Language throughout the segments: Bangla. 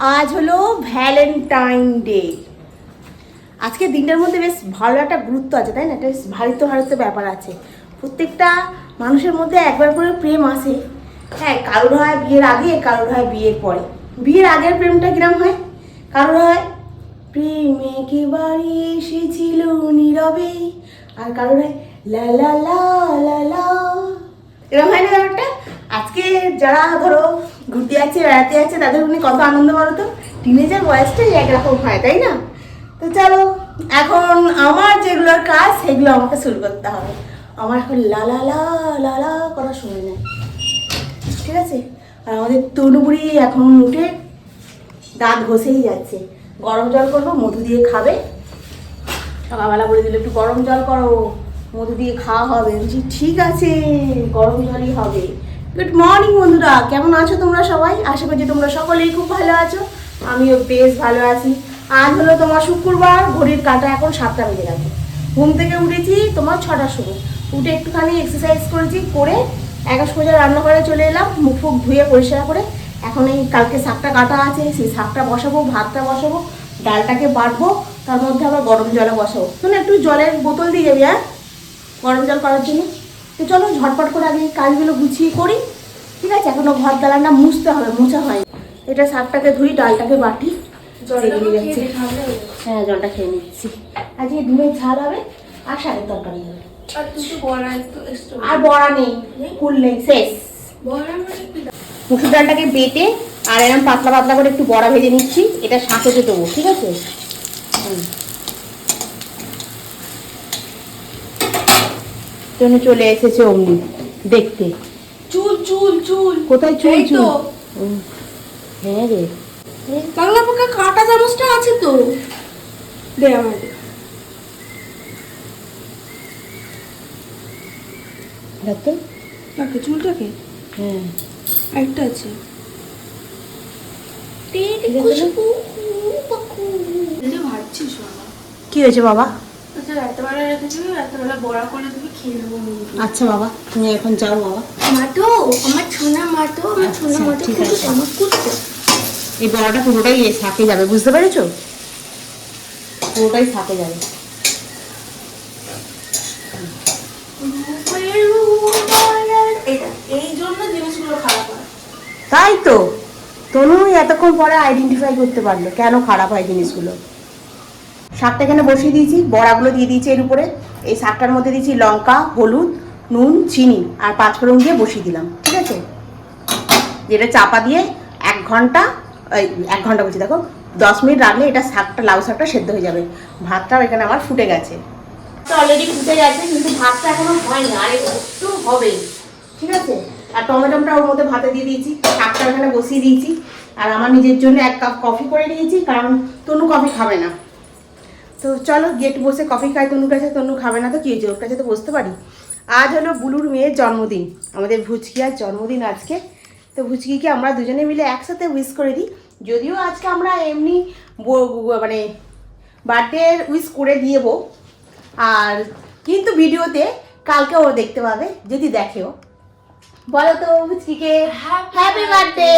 আজ হলো ভ্যালেন্টাইন ডে আজকে দিনটার মধ্যে বেশ ভালো একটা গুরুত্ব আছে, তাই না? একটা বেশ ভারিত ভারিত ব্যাপার আছে। প্রত্যেকটা মানুষের মধ্যে একবার করে প্রেম আসে। হ্যাঁ কারোর হয় বিয়ের আগে, কারোর হয় বিয়ের পরে। বিয়ের আগের প্রেমটা কিরম হয়? কারোর হয়, প্রেমে কি বাড়ি এসেছিল নীরবে? আর কারোর হয়, লা লা লা লা এরকম হয় না ব্যাপারটা? আজকে যারা ধরো ঘুরতে যাচ্ছে, বেড়াতে যাচ্ছে, তাদের উনি কত আনন্দ বলো তো? টিনেজার বয়সটাই একরকম হয়, তাই না? তো চলো, এখন আমার যেগুলোর কাজ, সেগুলো আমাকে শুরু করতে হবে। আমার এখন লা লা লা করা সময় নেই। ঠিক আছে? আর আমাদের তনুবুড়ি এখন উঠে দাঁত ঘষেই যাচ্ছে। গরম জল করব, মধু দিয়ে খাবে। সকালবেলা বলে দিল, একটু গরম জল করো, মধু দিয়ে খাওয়া হবে। ঠিক আছে, গরম জলই হবে। গুড মর্নিং বন্ধুরা। কেমন আছো তোমরা সবাই? আশা করছি তোমরা সকলেই খুব ভালো আছো। আমিও বেশ ভালো আছি। আজ হলো তোমার শুক্রবার, ঘড়ির কাঁটা এখন সাতটা বেজে গেছে। ঘুম থেকে উঠেছি, তোমার ছটার সময় উঠে একটুখানি এক্সারসাইজ করেছি, করে একা সোজা রান্নাঘরে চলে এলাম, মুখ ফুক ধুয়ে পরিষ্কার করে। এখন এই কালকে শাকটা কাটা আছে, সেই শাকটা বসাবো, ভাতটা বসাবো, ডালটাকে বাটবো, তার মধ্যে আবার গরম জলে বসাবো। শোনো, একটু জলের বোতল দিয়ে যাবি হ্যাঁ? গরম জল করার জন্য। তো চলো ঝটপট করে আগে এই কাজগুলো গুছিয়ে করি। ঠিক আছে? এখনও ঘর দালানটা মুছতে হবে মোছা হয় এটা শাকটাকে ধুই ডালটাকে বাটি। হ্যাঁ জলটা খেয়ে নিচ্ছি। আজকে ডিমের ঝাল হবে আর শাকের তরকারি হবে। আর বড়া নেই কুল নেই শেষ। মানে মুসুর ডালটাকে বেটে আর এরকম পাতলা পাতলা করে একটু বড়া ভেজে নিচ্ছি। এটা শাঁখোতে দেবো ঠিক আছে? হুম। জন্য চলে এসেছে অমনি দেখতে। চুল চুল চুল। কোথায় চুল চুল? হ্যাঁ রে। বাংলা পক্ষে কাটা চামচটা আছে তো। দে আমার দে। দেখ কাকে চুলটাকে? হ্যাঁ। একটা আছে। ভাবছিস কি হয়েছে বাবা? আচ্ছা রাত্রেবেলা রেখে দিবি রাত্রেবেলা বড়া করে দিবি। আচ্ছা বাবা তুমি এখন যাও বাবা। মাটো আমার ছোনা মাটো আমার ছোনা আচ্ছা, ঠিক কিন্তু আমার করতো এই বড়াটা পুরোটাই শাকে যাবে বুঝতে পেরেছ? পুরোটাই শাকে যাবে। তাই তো। তনু এতক্ষণ পরে আইডেন্টিফাই করতে পারল কেন খারাপ হয় জিনিসগুলো। শাকটা এখানে বসিয়ে দিয়েছি বড়াগুলো দিয়ে দিয়েছি এর উপরে। এই শাকটার মধ্যে দিয়েছি লঙ্কা হলুদ নুন চিনি আর পাঁচফোড়ন দিয়ে বসিয়ে দিলাম ঠিক আছে? যেটা চাপা দিয়ে এক ঘণ্টা এক ঘণ্টা বলছি দেখো দশ মিনিট রাখলে এটা শাকটা লাউ শাকটা সেদ্ধ হয়ে যাবে। ভাতটাও এখানে আমার ফুটে গেছে। অলরেডি ফুটে গেছে কিন্তু ভাতটা এখনও হয়নি আর একটু হবে ঠিক আছে? আর টমেটোটা ওর মধ্যে ভাতে দিয়ে দিয়েছি শাকটা এখানে বসিয়ে দিয়েছি। আর আমার নিজের জন্য এক কাপ কফি করে নিয়েছি কারণ তনু কফি খাবে না। তো চলো গেট বসে কফি খাই তনুর কাছে তনু খাবে না তো কি হয়েছে? ওর কাছে তো বসতে পারি। আজ হলো বুলুর মেয়ের জন্মদিন। আমাদের ভুচকিয়ার জন্মদিন আজকে। তো ভুচকিকে আমরা দুজনে মিলে একসাথে উইশ করে দিই। যদিও আজকে আমরা এমনি মানে বার্থডে উইশ করে দিয়েবো। আর কিন্তু ভিডিওতে কালকে ও দেখতে পাবে যদি দেখেও। বলো তো ভুচকিকে হ্যাপি বার্থডে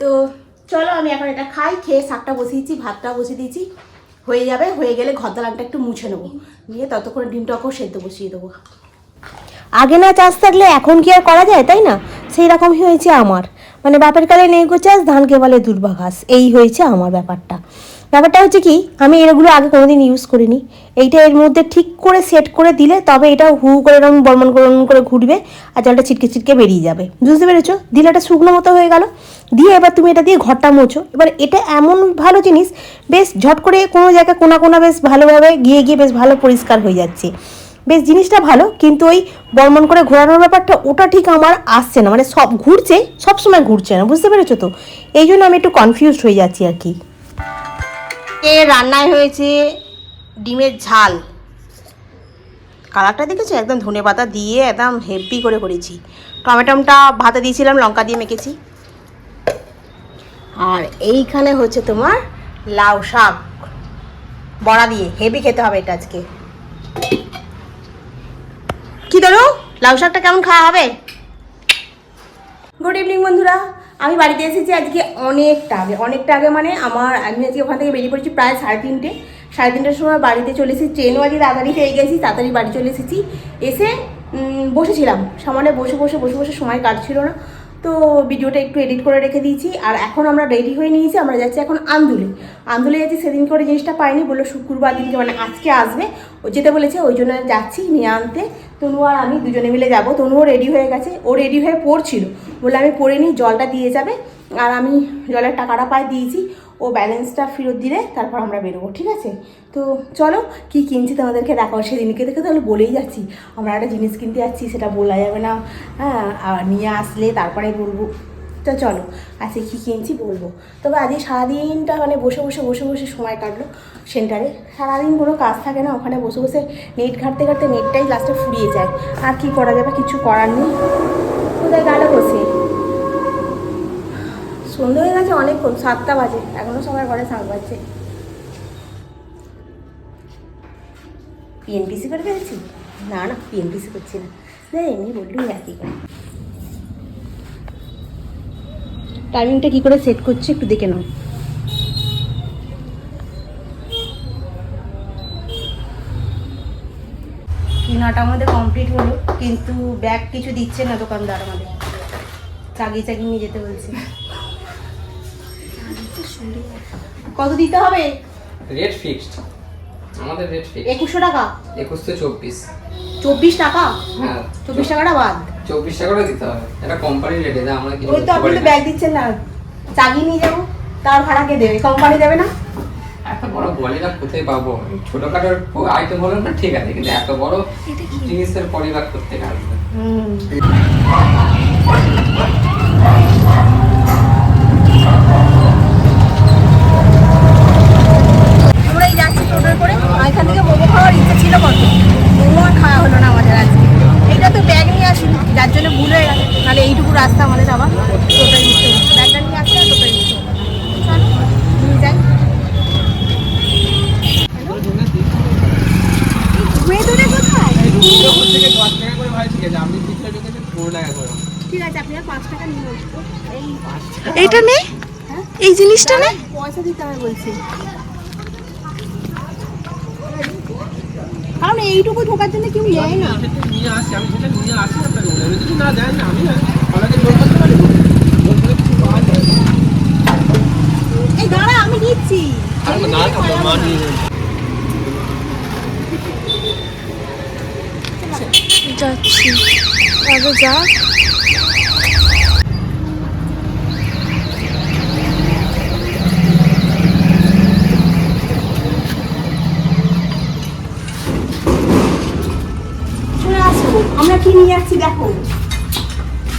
তো চলো, আমি এখন এটা খাই, খেয়ে শাকটা বসিয়েছি ভাতটা বসিয়ে দিয়েছি হয়ে যাবে, হয়ে গেলে ঘর দালানটা একটু মুছে নেব। নিয়ে ততক্ষণ ডিমটাকেও সেদ্ধ বসিয়ে দেবো। আগে না চাষ থাকলে এখন কি আর করা যায়, তাই না? সেই রকমই হয়েছে আমার। মানে বাপের কালে নেই গো চাষ, ধানকে বলে দুর্বাঘাস। এই হয়েছে আমার ব্যাপারটা। ব্যাপারটা হচ্ছে কি, আমি এগুলো আগে কোনোদিন ইউজ করিনি। এইটা এর মধ্যে ঠিক করে সেট করে দিলে তবে এটা হু করে এরকম বর্মন করন করে ঘুরবে আর জলটা ছিটকে ছিটকে বেরিয়ে যাবে। বুঝতে পেরেছ? দিলে এটা শুকনো মতো হয়ে গেল। দিয়ে এবার তুমি এটা দিয়ে ঘরটা মোছো। এবার এটা এমন ভালো জিনিস, বেশ ঝট করে কোনো জায়গায় কোনা কোনা বেশ ভালোভাবে গিয়ে গিয়ে বেশ ভালো পরিষ্কার হয়ে যাচ্ছে। বেশ জিনিসটা ভালো, কিন্তু ওই বর্মন করে ঘোরানোর ব্যাপারটা ওটা ঠিক আমার আসছে না। মানে সব ঘুরছে, সবসময় ঘুরছে না। বুঝতে পেরেছ তো? এই জন্য আমি একটু কনফিউজড হয়ে যাচ্ছি আর কি। এ রান্নায় হয়েছে ডিমের ঝাল। কালারটা দেখেছি? একদম ধনে পাতা দিয়ে একদম হেভি করে করেছি। টমেটোমটা ভাতে দিয়েছিলাম, লঙ্কা দিয়ে মেখেছি। আর এইখানে হচ্ছে তোমার লাউ শাক। বড়া দিয়ে, হেভি খেতে হবে এটা আজকে। কি ধরো লাউ শাকটা কেমন খাওয়া হবে? গুড ইভিনিং বন্ধুরা, আমি বাড়িতে এসেছি আজকে অনেকটা আগে অনেকটা আগে মানে আমার আমি আজকে ওখান থেকে বেরিয়ে পড়েছি প্রায় সাড়ে তিনটে। সাড়ে তিনটের সময় বাড়িতে চলে এসেছি ট্রেনও আজকে তাড়াতাড়ি পেয়ে গেছি, তাড়াতাড়ি বাড়ি চলে এসেছি। এসে বসেছিলাম, সামনে বসে বসে বসে বসে সময় কাটছিল না। তো ভিডিওটা একটু এডিট করে রেখে দিয়েছি, আর এখন আমরা রেডি হয়ে নিয়েছি, আমরা যাচ্ছি এখন আন্দুলে। আন্দুলে যাচ্ছি, সেদিন করে জিনিসটা পাইনি, বলল শুক্রবার দিনকে মানে আজকে আসবে। ও যেতে বলেছে, ওই জন্য যাচ্ছি নিয়ে আনতে। তনু আর আমি দুজনে মিলে যাব, তনুও রেডি হয়ে গেছে, ও রেডি হয়ে পড়ছিল। বলে আমি পড়ে নিই, জলটা দিয়ে যাবে। আর আমি জলের টাকাটা পাই দিয়েছি, ও ব্যালেন্সটা ফেরত দিলে তারপর আমরা বেরোবো, ঠিক আছে? তো চলো, কি কিনছি তোমাদেরকে দেখাও, সেদিনকে দেখে তাহলে বলেই যাচ্ছি। আমরা একটা জিনিস কিনতে যাচ্ছি, সেটা বলা যাবে না। হ্যাঁ আর নিয়ে আসলে তারপরে বলব। তো চলো, আজকে কী কিনছি বলব? তবে আজকে সারাদিনটা মানে বসে বসে বসে বসে সময় কাটলো সেন্টারে। সারাদিন কোনো কাজ থাকে না, ওখানে বসে বসে নেট ঘাটতে ঘাটতে নেটটাই লাস্টে ফুরিয়ে যায়। আর কি করা যাবে, কিছু করার নেই। কোথায় গেল বসে? সন্ধ্যে হয়ে গেছে অনেকক্ষণ, সাতটা বাজে। এখনও সবার ঘরে শাঁখ বাজছে। পিএনপিসি করে ফেলছি না না পিএনপিসি করছি না। না, এমনি বললেই একই করে টাইমিংটা কি করে সেট করছি একটু দেখে নাও। কেনাটা আমাদের কমপ্লিট হলো, কিন্তু ব্যাগ কিছু দিচ্ছে না দোকানদার আমাদের। চাগিয়ে চাগিয়ে নিয়ে যেতে বলছে। কত দিতে হবে? রেট ফিক্সড আমাদের রেট ফিক্সড একুশশো টাকা? একুশ থেকে চব্বিশ। চব্বিশ টাকা? হ্যাঁ। চব্বিশ টাকাটা বাদ। চব্বিশ টাকা করে দিতে হবে। এটা কোম্পানির রেটে যা আমরা কিছু ওই তো আপনি তো ব্যাগ দিচ্ছেন না। চাগিয়ে নিয়ে যাব। তার ভাড়া কে দেবে। কোম্পানি দেবে না? এত বড় বলিটা কোথায় পাবো? ছোটখাটো আইটেম হলো না ঠিক আছে কিন্তু এত বড় জিনিসের পরিবার করতে আসবে? হুম আমরা এই যাচ্ছি টোটোয় করে আর এখান থেকে মোমো খাওয়ার ইচ্ছে ছিল কত মোমো আর খাওয়া হলো না আমাদের আজকে এইটা তো ব্যাগ নিয়ে আসিনি যার জন্য ভুল হয়ে গেছে তাহলে এইটুকু রাস্তা আমাদের আবার টোটোয় নিতে হতো ব্যাগটা নিয়ে আসলে আর টোটোয় নিতে হতো চলো নিয়ে যাই মেয়েদুরে কোথায় ঠিক আছে আপনি আর পাঁচ টাকা নিয়ে আসব এই পাঁচ এইটা নে হ্যাঁ এই জিনিসটা নে? পয়সা দিতে হবে বলছি। কারণ এইটুকু ঢোকার জন্য কেউ নেয় না। এই দাঁড়া আমি নিচ্ছি। যাচ্ছি। আগে যা। আমরা কি নিয়ে যাচ্ছি দেখো।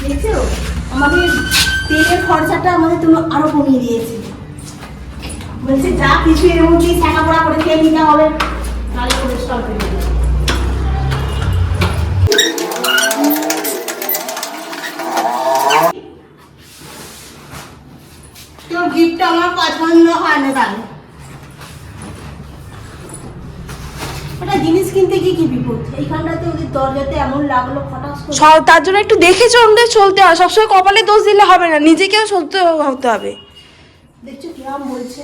দেখছ? আমাদের তেলের খরচাটা আমাদের তুমি আরও কমিয়ে দিয়েছে। বলছে, যা কিছু এর মধ্যেই ছাকা পড়া করে খেয়ে নিতে হবে, তাহলে বেড়ে যাবে। তোর গিফটটা আমার পছন্দ হয় না তাহলে। জিনিস কিনতে গিয়ে কি বিপদ এইখানটাতে ওদের দরজাতে এমন লাগল করে। তার জন্য একটু দেখে চলতে চলতে হয়। সবসময় কপালে দোষ দিলে হবে না নিজেকেও হতে হবে। দেখছ কিরাম বলছে?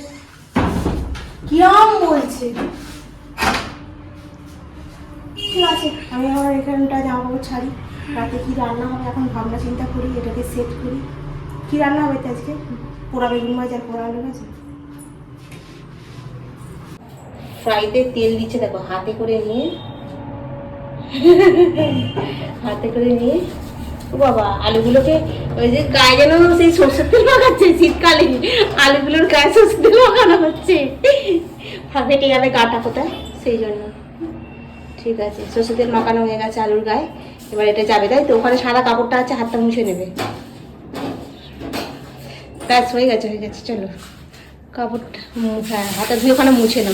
কিরাম বলছে? ঠিক আছে? আমি আমার এখানটা জামা কাপড় ছাড়ি। রাতে কি রান্না হবে? এখন ভাবনা চিন্তা করি এটাকে সেট করি। কি রান্না হবে আজকে? পোড়া বেগুন মাছ আর পোড়া আলু আছে ফ্রাইতে তেল দিচ্ছে, দেখো, হাতে করে নিয়ে। হাতে করে নিয়ে। ও বাবা, আলুগুলোকে ওই যে গায়ে যেন সেই সর্ষের তেল মাখাচ্ছে, শীতকালে। আলুগুলোর গায়ে সর্ষের তেল মাখানো হচ্ছে। হা- ফেটে যাবে গাটা কোথায়? সেই জন্য। ঠিক আছে, সর্ষের তেল মাখানো হয়ে গেছে আলুর গায়ে। এবার এটা যাবে, তাই তো? ওখানে সাদা কাপড়টা আছে, হাতটা মুছে নেবে। ব্যাস, হয়ে গেছে হয়ে গেছে, চলো। কাপড়টা হ্যাঁ হাতে ধুয়ে ওখানে মুছে নাও।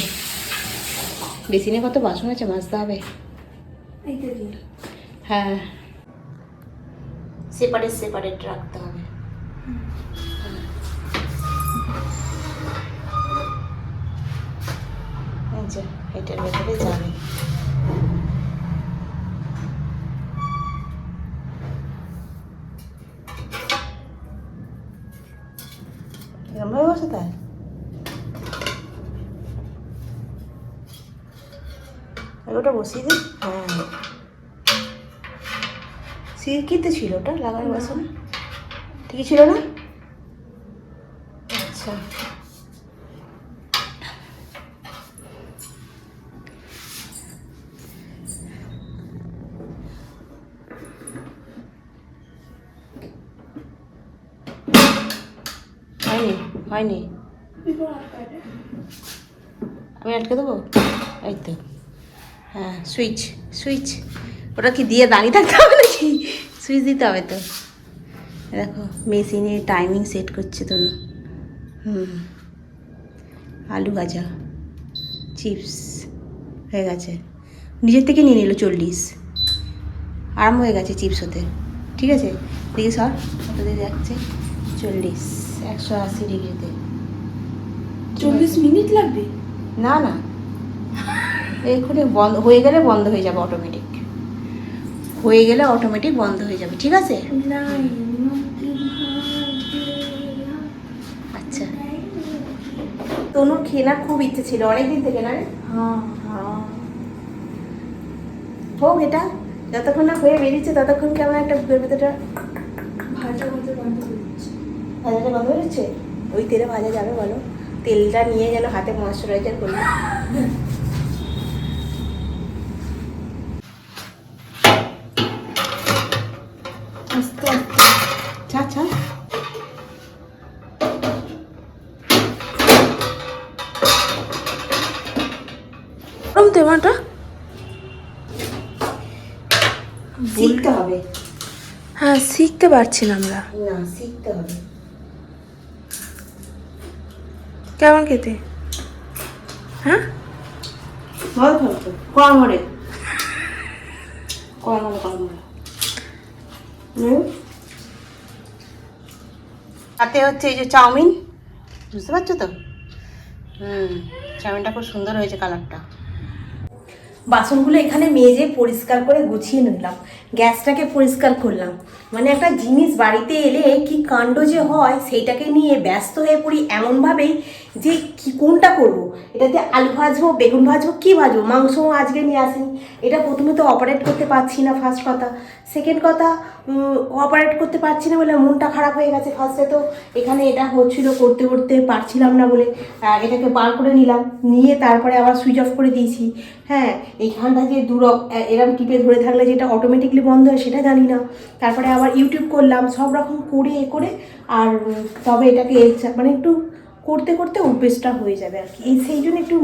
বেসিনে কত বাসন আছে মাজতে হবে হ্যাঁ। সেপারেট সেপারেট রাখতে হবে আচ্ছা এটার ভেতরে যাবে আর ওটা বসিয়ে দিই হ্যাঁ। সিল্কিতে ছিল ওটা লাগানো বাসন ঠিকই ছিল না? আচ্ছা। হয়নি হয়নি। আমি আটকে দেবো? এই তো। হ্যাঁ সুইচ সুইচ ওটা কি দিয়ে দাঁড়িয়ে থাকতে হবে নাকি? সুইচ দিতে হবে তো। দেখো মেশিনে টাইমিং সেট করছে তো হুম। আলু ভাজা চিপস হয়ে গেছে। নিজের থেকে নিয়ে নিল চল্লিশ। আরাম হয়ে গেছে চিপস হতে। ঠিক আছে? দেখি সর ওটাতে যাচ্ছে চল্লিশ। একশো আশি ডিগ্রিতে। চল্লিশ মিনিট লাগবে? না না। এক্ষুনি বন্ধ হয়ে গেলে বন্ধ হয়ে যাবে অটোমেটিক হয়ে গেলে অটোমেটিক বন্ধ হয়ে যাবে ঠিক আছে? আচ্ছা। তনুর খেনার খুব ইচ্ছে ছিল অনেকদিন থেকে না রে? হ্যাঁ হোক এটা যতক্ষণ না হয়ে বেরিয়েছে ততক্ষণ কেমন একটা বুকের ভেতরটা ভাজা ভাজাটা বন্ধ হয়েছে ওই তেলে ভাজা যাবে বলো। তেলটা নিয়ে যেন হাতে ময়শ্চারাইজার করলে। তেমাটা শিখতে হবে। হ্যাঁ শিখতে পারছি না আমরা। না শিখতে হবে। কেমন খেতে? হ্যাঁ? ভালো ভালো তো? কর্মরে কর্মরে কর্মরে হুম? হাতে হচ্ছে এই যে চাউমিন। বুঝতে পারছ তো? হুম চাউমিনটা খুব সুন্দর হয়েছে কালারটা। বাসনগুলো এখানে মেজে পরিষ্কার করে গুছিয়ে নিলাম। গ্যাসটাকে পরিষ্কার করলাম। মানে একটা জিনিস বাড়িতে এলে কি কাণ্ড যে হয়, সেইটাকে নিয়ে ব্যস্ত হয়ে পড়ি এমনভাবেই যে কি, কোনটা করব? এটাতে আলু ভাজবো, বেগুন ভাজবো, কী ভাজবো? মাংস আজকে নিয়ে আসেনি। এটা প্রথমে তো অপারেট করতে পারছি না ফার্স্ট কথা। সেকেন্ড কথা অপারেট করতে পারছি না বলে মনটা খারাপ হয়ে গেছে ফার্স্টে তো। এখানে এটা হচ্ছিল করতে করতে পারছিলাম না বলে এটাকে বার করে নিলাম। নিয়ে তারপরে আবার সুইচ অফ করে দিয়েছি। হ্যাঁ এইখানটা যে দূর এরম টিপে ধরে থাকলে যেটা অটোমেটিকলি বন্ধ হয় সেটা জানি না। তারপরে আবার ইউটিউব করলাম, সব রকম করে এ করে, আর তবে এটাকে মানে একটু করতে করতে অভ্যেসটা হয়ে যাবে আর কি। এই সেই জন্য একটু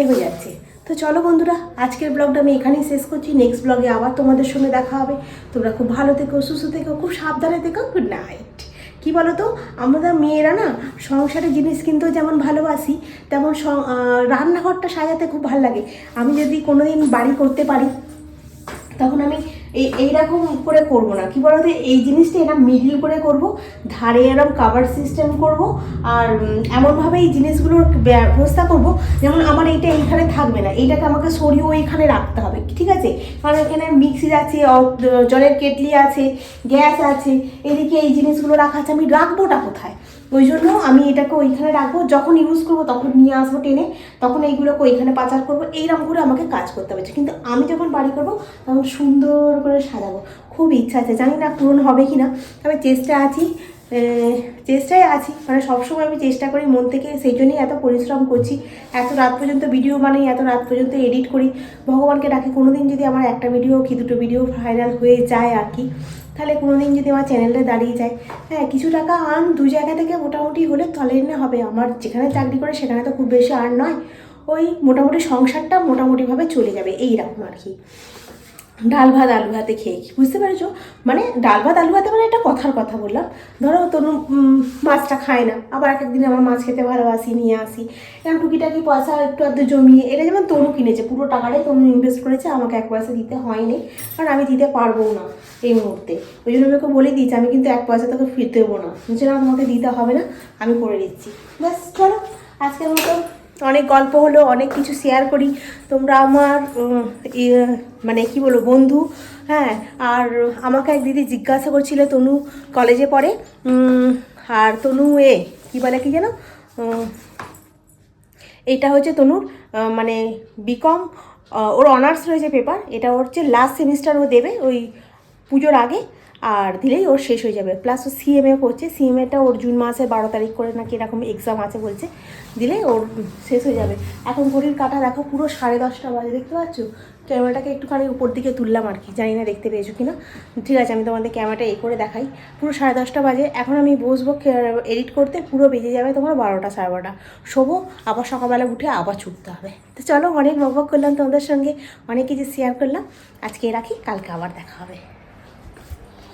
এ হয়ে যাচ্ছে। তো চলো বন্ধুরা, আজকের ব্লগটা আমি এখানেই শেষ করছি। নেক্সট ব্লগে আবার তোমাদের সঙ্গে দেখা হবে। তোমরা খুব ভালো থেকো, সুস্থ থেকো, খুব সাবধানে থেকো। গুড নাইট কী বলো তো আমাদের মেয়েরা না সংসারের জিনিস কিন্তু যেমন ভালোবাসি, তেমন রান্নাঘরটা সাজাতে খুব ভালো লাগে। আমি যদি কোনোদিন বাড়ি করতে পারি, তখন আমি এই এইরকম করে করব না। কি বলতো? এই জিনিসটা এরকম মিডিল করে করব, ধারে এরকম কাভার সিস্টেম করব, আর এমনভাবে এই জিনিসগুলোর ব্যবস্থা করব, যেমন আমার এইটা এইখানে থাকবে না, এইটাকে আমাকে সরিয়ে ওইখানে রাখতে হবে, ঠিক আছে? কারণ এখানে মিক্সি আছে জলের কেটলি আছে, গ্যাস আছে, এদিকে এই জিনিসগুলো রাখা আছে, আমি রাখবোটা কোথায়? ওই জন্য আমি এটাকে ওইখানে রাখব, যখন ইউজ করব তখন নিয়ে আসব টেনে, তখন এইগুলোকে ওইখানে পাচার করব এইরকম করে আমাকে কাজ করতে হবে। কিন্তু আমি যখন বাড়ি করব, তখন সুন্দর করে সাজাবো। খুব ইচ্ছা আছে, জানি না পূরণ হবে কি না তবে চেষ্টা আছি চেষ্টায় আছি। মানে সবসময় আমি চেষ্টা করি মন থেকে, সেই জন্যই এত পরিশ্রম করছি। এত রাত পর্যন্ত ভিডিও বানাই, এত রাত পর্যন্ত এডিট করি। ভগবানকে ডাকি কোনো দিন যদি আমার একটা ভিডিও কি দুটো ভিডিও ভাইরাল হয়ে যায় আর কি, তাহলে কোনো দিন যদি আমার চ্যানেলটা দাঁড়িয়ে যায়। হ্যাঁ কিছু টাকা আর্ন দু জায়গা থেকে মোটামুটি হলে তলে না হবে। আমার যেখানে চাকরি করে, সেখানে তো খুব বেশি আর্ন নয়। ওই মোটামুটি সংসারটা মোটামুটিভাবে চলে যাবে, এইরকম আর কি। ডাল ভাত, আলু ভাতে খেয়ে বুঝতে পেরেছ? মানে ডাল ভাত, আলু ভাতে মানে একটা কথার কথা বললাম। ধরো তনু মাছটা খায় না, আবার এক একদিন আমার মাছ খেতে ভালোবাসি, নিয়ে আসি। এরকম টুকিটাকি পয়সা একটু আধটু জমিয়ে, এটা যেমন তনু কিনেছে, পুরো টাকাটাই তনু ইনভেস্ট করেছে, আমাকে এক পয়সা দিতে হয়নি, কারণ আমি দিতে পারব না এই মুহূর্তে। ওই জন্য আমি ওকে বলে দিয়েছি, আমি কিন্তু এক পয়সা তোকে ফিরতে দেবো না। না, তোমাকে দিতে হবে না, আমি করে দিচ্ছি। ব্যাস, চলো, আজকের মতো অনেক গল্প হলো, অনেক কিছু শেয়ার করি। তোমরা আমার মানে কি বলব, বন্ধু হ্যাঁ আর আমাকে এক দিদি জিজ্ঞাসা করছিল তনু কলেজে পড়ে আর তনু এ, কি বলে কি যেন এটা হচ্ছে তনুর মানে বিকম ওর অনার্স রয়েছে পেপার এটা হচ্ছে লাস্ট সেমিস্টার ও দেবে ওই পুজোর আগে। আর দিলেই ওর শেষ হয়ে যাবে। প্লাস ও সিএমএ করছে। সিএমএটা ওর জুন মাসে বারো তারিখ করে নাকি এরকম এক্সাম আছে বলছে। দিলে ওর শেষ হয়ে যাবে। এখন ঘড়ির কাটা দেখো, পুরো সাড়ে দশটা বাজে, দেখতে পাচ্ছ? ক্যামেরাটাকে একটুখানি উপর দিকে তুললাম আর কি, জানি না দেখতে পেয়েছ কিনা। ঠিক আছে, আমি তোমাদের ক্যামেরাটা এ করে দেখাই। পুরো সাড়ে দশটা বাজে, এখন আমি বসবো এডিট করতে, পুরো বেজে যাবে তোমার বারোটা সাড়ে বারোটা। শোবো, আবার সকালবেলা উঠে আবার ছুটতে হবে। তো চলো, অনেক বকবক করলাম তোমাদের সঙ্গে, অনেক কিছু শেয়ার করলাম। আজকে রাখি, কালকে আবার দেখা হবে।